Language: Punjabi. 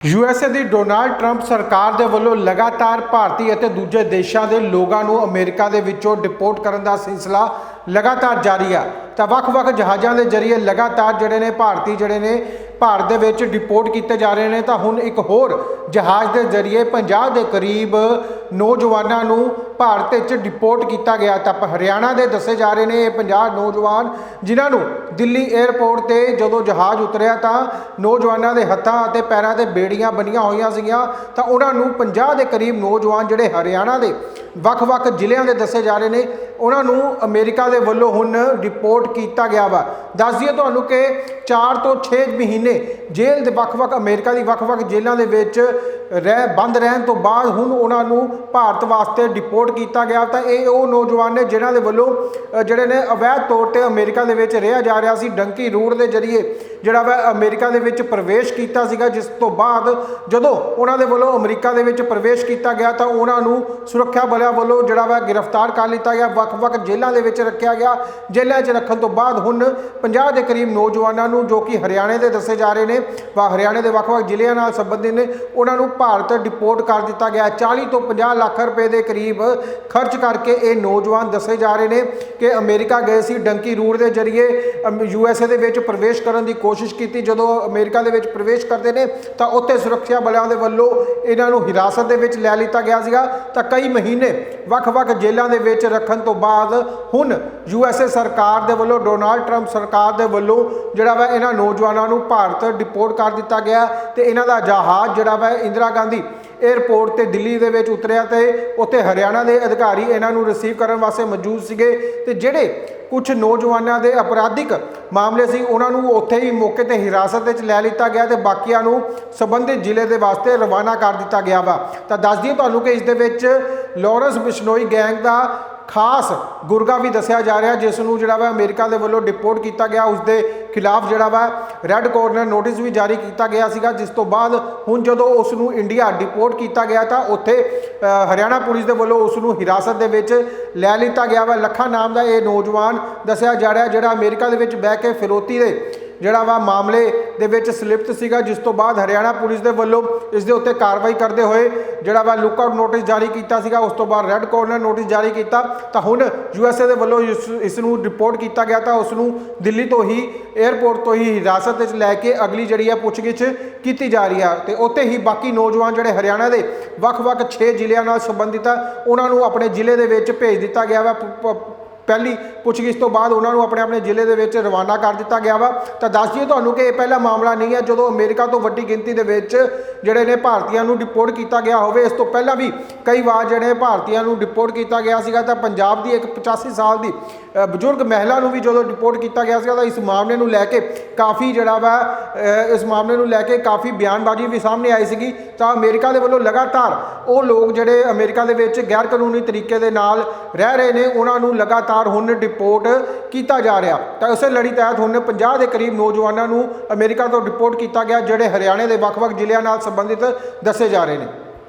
ਯੂਐਸਏ ਦੀ ਡੋਨਾਲਡ ਟਰੰਪ ਸਰਕਾਰ ਦੇ ਵੱਲੋਂ ਲਗਾਤਾਰ ਭਾਰਤੀ ਅਤੇ ਦੂਜੇ ਦੇਸ਼ਾਂ ਦੇ ਲੋਕਾਂ ਨੂੰ ਅਮਰੀਕਾ ਦੇ ਵਿੱਚੋਂ ਡਿਪੋਰਟ ਕਰਨ ਦਾ ਸਿਲਸਿਲਾ ਲਗਾਤਾਰ ਜਾਰੀ ਆ। ਤਾਂ ਵੱਖ-ਵੱਖ ਜਹਾਜ਼ਾਂ ਦੇ ਜ਼ਰੀਏ ਲਗਾਤਾਰ ਜਿਹੜੇ ਨੇ ਭਾਰਤੀ ਜਿਹੜੇ ਨੇ ਭਾਰਤ ਦੇ ਵਿੱਚ ਡਿਪੋਰਟ ਕੀਤੇ ਜਾ ਰਹੇ ਨੇ, ਤਾਂ ਹੁਣ ਇੱਕ ਹੋਰ ਜਹਾਜ਼ ਦੇ ਜ਼ਰੀਏ 50 ਦੇ ਕਰੀਬ ਨੌਜਵਾਨਾਂ ਨੂੰ ਭਾਰਤ ਵਿੱਚ ਡਿਪੋਰਟ ਕੀਤਾ ਗਿਆ। ਤਾਂ ਹਰਿਆਣਾ ਦੇ ਦੱਸੇ ਜਾ ਰਹੇ ਨੇ ਇਹ 50 ਨੌਜਵਾਨ, ਜਿਨ੍ਹਾਂ ਨੂੰ ਦਿੱਲੀ 에ਅਰਪੋਰਟ ਤੇ ਜਦੋਂ ਜਹਾਜ਼ ਉਤਰਿਆ ਤਾਂ ਨੌਜਵਾਨਾਂ ਦੇ ਹੱਥਾਂ ਅਤੇ ਪੈਰਾਂ ਤੇ ਬੇੜੀਆਂ ਬਣੀਆਂ ਹੋਈਆਂ ਸੀਗੀਆਂ। ਤਾਂ ਉਹਨਾਂ ਨੂੰ 50 ਦੇ ਕਰੀਬ ਨੌਜਵਾਨ ਜਿਹੜੇ ਹਰਿਆਣਾ ਦੇ ਵੱਖ-ਵੱਖ ਜ਼ਿਲ੍ਹਿਆਂ ਦੇ ਦੱਸੇ ਜਾ ਰਹੇ ਨੇ ਉਹਨਾਂ ਨੂੰ ਅਮਰੀਕਾ ਦੇ ਵੱਲੋਂ ਹੁਣ ਡਿਪੋਰਟ ਕੀਤਾ ਗਿਆ ਵਾ। ਦੱਸ ਦਈਏ ਤੁਹਾਨੂੰ ਕਿ 4 ਤੋਂ 6 ਮਹੀਨੇ ਜੇਲ੍ਹ ਦੇ ਵੱਖ-ਵੱਖ, ਅਮਰੀਕਾ ਦੀ ਵੱਖ-ਵੱਖ ਜੇਲ੍ਹਾਂ ਦੇ ਵਿੱਚ ਰਹਿ, ਬੰਦ ਰਹਿਣ ਤੋਂ ਬਾਅਦ ਹੁਣ ਉਹਨਾਂ ਨੂੰ ਭਾਰਤ ਵਾਸਤੇ ਡਿਪੋਰਟ ਕੀਤਾ ਗਿਆ। ਤਾਂ ਇਹ ਉਹ ਨੌਜਵਾਨ ਨੇ ਜਿਨ੍ਹਾਂ ਦੇ ਵੱਲੋਂ ਜਿਹੜੇ ਨੇ ਅਵੈਧ ਤੌਰ ਤੇ ਅਮਰੀਕਾ ਦੇ ਵਿੱਚ ਰਿਹਾ ਜਾ ਰਿਹਾ ਸੀ, ਡੰਕੀ ਰੂਟ ਦੇ ਜ਼ਰੀਏ, ਜਿਹੜਾ ਵਾ ਅਮਰੀਕਾ ਦੇ ਵਿੱਚ ਪ੍ਰਵੇਸ਼ ਕੀਤਾ ਸੀਗਾ। ਜਿਸ ਤੋਂ ਬਾਅਦ ਜਦੋਂ ਉਹਨਾਂ ਦੇ ਵੱਲੋਂ ਅਮਰੀਕਾ ਦੇ ਵਿੱਚ ਪ੍ਰਵੇਸ਼ ਕੀਤਾ ਗਿਆ ਤਾਂ ਉਹਨਾਂ ਨੂੰ ਸੁਰੱਖਿਆ ਬਲਾਂ ਵੱਲੋਂ ਜਿਹੜਾ ਵਾ ਗ੍ਰਿਫਤਾਰ ਕਰ ਲਿੱਤਾ ਗਿਆ। ਵੱਖ-ਵੱਖ ਜੇਲ੍ਹਾਂ ਦੇ ਵਿੱਚ ਰੱਖਿਆ ਗਿਆ। ਜੇਲ੍ਹਾਂ 'ਚ ਰੱਖਣ ਤੋਂ ਬਾਅਦ ਹੁਣ 50 ਦੇ ਕਰੀਬ ਨੌਜਵਾਨਾਂ ਨੂੰ ਜੋ ਕਿ ਹਰਿਆਣੇ ਦੇ ਦੱਸੇ ਜਾ ਰਹੇ ਨੇ, ਵਾ ਹਰਿਆਣੇ ਦੇ ਵੱਖ-ਵੱਖ ਜ਼ਿਲ੍ਹਿਆਂ ਨਾਲ ਸੰਬੰਧਿਤ ਨੇ, ਉਹਨਾਂ ਨੂੰ ਭਾਰਤ ਡਿਪੋਰਟ ਕਰ ਦਿੱਤਾ ਗਿਆ। 40 ਤੋਂ 50 ਲੱਖ ਰੁਪਏ ਦੇ ਕਰੀਬ ਖਰਚ ਕਰਕੇ ਇਹ ਨੌਜਵਾਨ ਦੱਸੇ ਜਾ ਰਹੇ ਨੇ ਕਿ ਅਮਰੀਕਾ ਗਏ ਸੀ ਡੰਕੀ ਰੂਟ ਦੇ ਜ਼ਰੀਏ। ਯੂ ਐਸ ਏ ਦੇ ਵਿੱਚ ਪ੍ਰਵੇਸ਼ ਕਰਨ ਦੀ ਕੋਸ਼ਿਸ਼ ਕੀਤੀ। ਜਦੋਂ ਅਮਰੀਕਾ ਦੇ ਵਿੱਚ ਪ੍ਰਵੇਸ਼ ਕਰਦੇ ਨੇ, ਤਾਂ ਉੱਥੇ ਸੁਰੱਖਿਆ ਬਲਾਂ ਦੇ ਵੱਲੋਂ ਇਹਨਾਂ ਨੂੰ ਹਿਰਾਸਤ ਦੇ ਵਿੱਚ ਲੈ ਲਿੱਤਾ ਗਿਆ ਸੀਗਾ। ਤਾਂ ਕਈ ਮਹੀਨੇ ਵੱਖ-ਵੱਖ ਜੇਲ੍ਹਾਂ ਦੇ ਵਿੱਚ ਰੱਖਣ ਤੋਂ ਬਾਅਦ ਹੁਣ ਯੂਐਸਏ ਸਰਕਾਰ ਦੇ ਵੱਲੋਂ, ਡੋਨਾਲਡ ਟਰੰਪ ਸਰਕਾਰ ਦੇ ਵੱਲੋਂ ਜਿਹੜਾ ਵਾ ਇਹਨਾਂ ਨੌਜਵਾਨਾਂ ਨੂੰ ਭਾਰਤ ਡਿਪੋਰਟ ਕਰ ਦਿੱਤਾ ਗਿਆ ਤੇ ਇਹਨਾਂ ਦਾ ਜਹਾਜ਼ ਜਿਹੜਾ ਵਾ ਇੰਦਰਾ ਗਾਂਧੀ 에ਅਰਪੋਰਟ ਤੇ ਦਿੱਲੀ ਦੇ ਵਿੱਚ ਉਤਰਿਆ ਤੇ ਉੱਥੇ ਹਰਿਆਣਾ ਦੇ ਅਧਿਕਾਰੀ ਇਹਨਾਂ ਨੂੰ ਰਿਸੀਵ ਕਰਨ ਵਾਸਤੇ ਮੌਜੂਦ ਸੀਗੇ ਤੇ ਜਿਹੜੇ ਕੁਝ ਨੌਜਵਾਨਾਂ ਦੇ ਅਪਰਾਧਿਕ ਮਾਮਲੇ ਸੀ, ਉਹਨਾਂ ਨੂੰ ਉੱਥੇ ਹੀ ਮੌਕੇ ਤੇ ਹਿਰਾਸਤ ਵਿੱਚ ਲੈ ਲਿੱਤਾ ਗਿਆ ਤੇ ਬਾਕੀਆਂ ਨੂੰ ਸੰਬੰਧਿਤ ਜ਼ਿਲ੍ਹੇ ਦੇ ਵਾਸਤੇ ਰਵਾਨਾ ਕਰ ਦਿੱਤਾ ਗਿਆ ਵਾ। ਤਾਂ ਦੱਸ ਦਈਏ ਤੁਹਾਨੂੰ ਕਿ ਇਸ ਦੇ ਵਿੱਚ ਲਾਰੈਂਸ ਬਿਸ਼ਨੋਈ ਗੈਂਗ ਦਾ ਖਾਸ ਗੁਰਗਾ ਵੀ ਦੱਸਿਆ ਜਾ ਰਿਹਾ, ਜਿਸ ਨੂੰ ਜਿਹੜਾ ਵਾ ਅਮਰੀਕਾ ਦੇ ਵੱਲੋਂ ਡਿਪੋਰਟ ਕੀਤਾ ਗਿਆ ਉਸ ਦੇ ਖਿਲਾਫ ਜਿਹੜਾ ਵਾ ਰੈੱਡ ਕੋਰਨਰ ਨੋਟਿਸ ਵੀ ਜਾਰੀ ਕੀਤਾ ਗਿਆ ਸੀਗਾ, ਜਿਸ ਤੋਂ ਬਾਅਦ ਹੁਣ ਜਦੋਂ ਉਸ ਨੂੰ ਇੰਡੀਆ ਡਿਪੋਰਟ ਕੀਤਾ ਗਿਆ, ਤਾਂ ਉੱਥੇ ਹਰਿਆਣਾ ਪੁਲਿਸ ਦੇ ਵੱਲੋਂ ਉਸ ਨੂੰ ਹਿਰਾਸਤ ਦੇ ਵਿੱਚ ਲੈ ਲਿੱਤਾ ਗਿਆ ਵਾ। ਲੱਖਾ ਨਾਮ ਦਾ ਇਹ ਨੌਜਵਾਨ ਦੱਸਿਆ ਜਾ ਰਿਹਾ, ਜਿਹੜਾ ਅਮਰੀਕਾ ਦੇ ਵਿੱਚ ਬਹਿ ਕੇ ਫਿਰੋਤੀ ਦੇ ਜਿਹੜਾ ਵਾ ਮਾਮਲੇ ਦੇ ਵਿੱਚ ਸਲਿਪਤ ਸੀਗਾ, ਜਿਸ ਤੋਂ ਬਾਅਦ ਹਰਿਆਣਾ ਪੁਲਿਸ ਦੇ ਵੱਲੋਂ ਇਸ ਦੇ ਉੱਤੇ ਕਾਰਵਾਈ ਕਰਦੇ ਹੋਏ ਜਿਹੜਾ ਵਾ ਲੁੱਕਆਊਟ ਨੋਟਿਸ ਜਾਰੀ ਕੀਤਾ ਸੀਗਾ, ਉਸ ਤੋਂ ਬਾਅਦ ਰੈੱਡ ਕੋਰਨਰ ਨੋਟਿਸ ਜਾਰੀ ਕੀਤਾ। ਤਾਂ ਹੁਣ ਯੂਐਸਏ ਦੇ ਵੱਲੋਂ ਇਸ ਇਸ ਨੂੰ ਰਿਪੋਰਟ ਕੀਤਾ ਗਿਆ ਤਾਂ ਉਸ ਨੂੰ ਦਿੱਲੀ ਤੋਂ ਹੀ 에ਅਰਪੋਰਟ ਤੋਂ ਹੀ ਹਿਰਾਸਤ ਵਿੱਚ ਲੈ ਕੇ ਅਗਲੀ ਜਿਹੜੀ ਆ ਪੁੱਛਗਿੱਛ ਕੀਤੀ ਜਾ ਰਹੀ ਆ। ਤੇ ਉੱਥੇ ਹੀ ਬਾਕੀ ਨੌਜਵਾਨ ਜਿਹੜੇ ਹਰਿਆਣਾ ਦੇ ਵੱਖ-ਵੱਖ 6 ਜ਼ਿਲ੍ਹਿਆਂ ਨਾਲ ਸੰਬੰਧਿਤ ਆ, ਉਹਨਾਂ ਨੂੰ ਆਪਣੇ ਜ਼ਿਲ੍ਹੇ ਦੇ ਵਿੱਚ ਭੇਜ ਦਿੱਤਾ ਗਿਆ ਵਾ ਪਹਿਲੀ ਪੁੱਛਗਿੱਛ ਤੋਂ ਬਾਅਦ ਉਹਨਾਂ ਨੂੰ ਆਪਣੇ ਆਪਣੇ ਜ਼ਿਲ੍ਹੇ ਦੇ ਵਿੱਚ ਰਵਾਨਾ ਕਰ ਦਿੱਤਾ ਗਿਆ ਵਾ। ਤਾਂ ਦੱਸ ਦਈਏ ਤੁਹਾਨੂੰ ਕਿ ਇਹ ਪਹਿਲਾ ਮਾਮਲਾ ਨਹੀਂ ਹੈ ਜਦੋਂ ਅਮਰੀਕਾ ਤੋਂ ਵੱਡੀ ਗਿਣਤੀ ਦੇ ਵਿੱਚ ਜਿਹੜੇ ਨੇ ਭਾਰਤੀਆਂ ਨੂੰ ਡਿਪੋਰਟ ਕੀਤਾ ਗਿਆ ਹੋਵੇ। ਇਸ ਤੋਂ ਪਹਿਲਾਂ ਵੀ ਕਈ ਵਾਰ ਜਿਹੜੇ ਭਾਰਤੀਆਂ ਨੂੰ ਡਿਪੋਰਟ ਕੀਤਾ ਗਿਆ ਸੀਗਾ ਤਾਂ ਪੰਜਾਬ ਦੀ ਇੱਕ 85 ਸਾਲ ਦੀ ਬਜ਼ੁਰਗ ਮਹਿਲਾ ਨੂੰ ਵੀ ਜਦੋਂ ਡਿਪੋਰਟ ਕੀਤਾ ਗਿਆ ਸੀਗਾ ਤਾਂ ਇਸ ਮਾਮਲੇ ਨੂੰ ਲੈ ਕੇ ਕਾਫੀ ਜਿਹੜਾ ਵਾ ਇਸ ਮਾਮਲੇ ਨੂੰ ਲੈ ਕੇ ਕਾਫੀ ਬਿਆਨਬਾਜ਼ੀ ਵੀ ਸਾਹਮਣੇ ਆਈ ਸੀਗੀ। ਤਾਂ ਅਮਰੀਕਾ ਦੇ ਵੱਲੋਂ ਲਗਾਤਾਰ ਉਹ ਲੋਕ ਜਿਹੜੇ ਅਮਰੀਕਾ ਦੇ ਵਿੱਚ ਗੈਰ ਕਾਨੂੰਨੀ ਤਰੀਕੇ ਦੇ ਨਾਲ ਰਹਿ ਰਹੇ ਨੇ, ਉਹਨਾਂ ਨੂੰ ਲਗਾਤਾਰ ਲਗਾਤਾਰ ਹੁਣ ਡਿਪੋਰਟ ਕੀਤਾ ਜਾ ਰਿਹਾ। ਤਾਂ ਉਸੇ ਲੜੀ ਤਹਿਤ ਹੁਣ 50 ਦੇ ਕਰੀਬ ਨੌਜਵਾਨਾਂ ਨੂੰ ਅਮਰੀਕਾ ਤੋਂ ਡਿਪੋਰਟ ਕੀਤਾ ਗਿਆ, ਜਿਹੜੇ ਹਰਿਆਣੇ ਦੇ ਵੱਖ-ਵੱਖ ਜ਼ਿਲ੍ਹਿਆਂ ਨਾਲ ਸੰਬੰਧਿਤ ਦੱਸੇ ਜਾ ਰਹੇ ਨੇ।